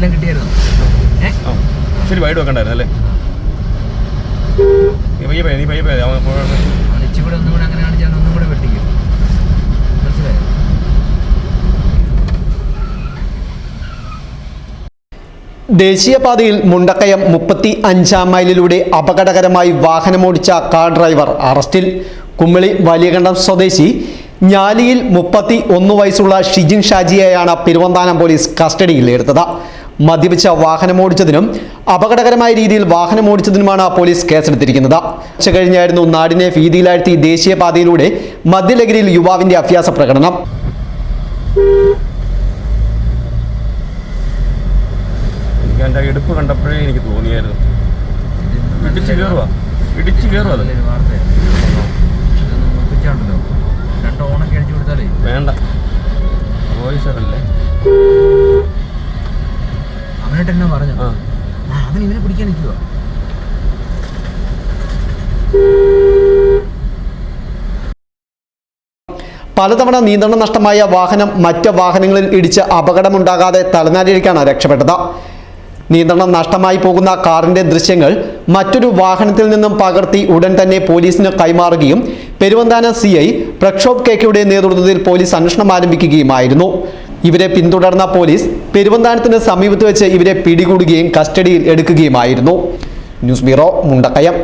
ഏ? കിട്ടിയായിരുന്നു ശരി വൈഡ് വെക്കണ്ടായിരുന്നു അല്ലേ? നീ പയ്യെ പയ്യെ ഇച്ചിരി ഒന്നും കൂടെ അങ്ങനെ കാണിച്ചാൽ ഒന്നും കൂടെ വെട്ടിക്കും. മനസ്സിലായോ? ദേശീയപാതയിൽ മുണ്ടക്കയം മുപ്പത്തി അഞ്ചാം മൈലിലൂടെ അപകടകരമായി വാഹനമോടിച്ച കാർ ഡ്രൈവർ അറസ്റ്റിൽ കുമ്മളി വലിയകണ്ഠം സ്വദേശി ഞാലിയിൽ മുപ്പത്തി ഒന്ന് വയസ്സുള്ള ഷിജിൻ ഷാജിയെയാണ് പെരുവന്താനം പോലീസ് കസ്റ്റഡിയിൽ എടുത്തത് മദ്യപിച്ച വാഹനമോടിച്ചതിനും അപകടകരമായ രീതിയിൽ വാഹനമോടിച്ചതിനുമാണ് പോലീസ് കേസെടുത്തിരിക്കുന്നത്. ഉച്ച കഴിഞ്ഞായിരുന്നു നാടിനെ ഭീതിയിലാഴ്ത്തി ദേശീയപാതയിലൂടെ മദ്യലഹരിയിൽ യുവാവിന്റെ അഭ്യാസ പ്രകടനം. എനിക്ക് എന്റെ ഇടുപ്പ് കണ്ടപ്പോഴേ എനിക്ക് തോന്നിയായിരുന്നു. ഇടിച്ച് കയറുക ഇടിച്ച് കയറുക അത്. വേണ്ട. വാർത്തയാണ് ഇതൊന്ന് അവനായിട്ട് എന്നെ പറഞ്ഞു അവൻ ഇവനെ പിടിക്കാൻ നിൽക്കുക പലതവണ നിയന്ത്രണം നഷ്ടമായ വാഹനം മറ്റ് വാഹനങ്ങളിൽ ഇടിച്ച് അപകടമുണ്ടാകാതെ തലനാരിഴിക്കാണ് രക്ഷപ്പെട്ടത്. നിയന്ത്രണം നഷ്ടമായി പോകുന്ന കാറിന്റെ ദൃശ്യങ്ങൾ മറ്റൊരു വാഹനത്തിൽ നിന്നും പകർത്തി ഉടൻ തന്നെ പോലീസിന് കൈമാറുകയും പെരുവന്താന സി ഐ പ്രക്ഷോഭ് കേക്കയുടെ നേതൃത്വത്തിൽ പോലീസ് അന്വേഷണം ആരംഭിക്കുകയുമായിരുന്നു. ഇവരെ പിന്തുടർന്ന പോലീസ് പെരുവന്താനത്തിന് സമീപത്ത് വെച്ച് ഇവരെ പിടികൂടുകയും കസ്റ്റഡിയിൽ എടുക്കുകയുമായിരുന്നു. News bureau Mundakayam.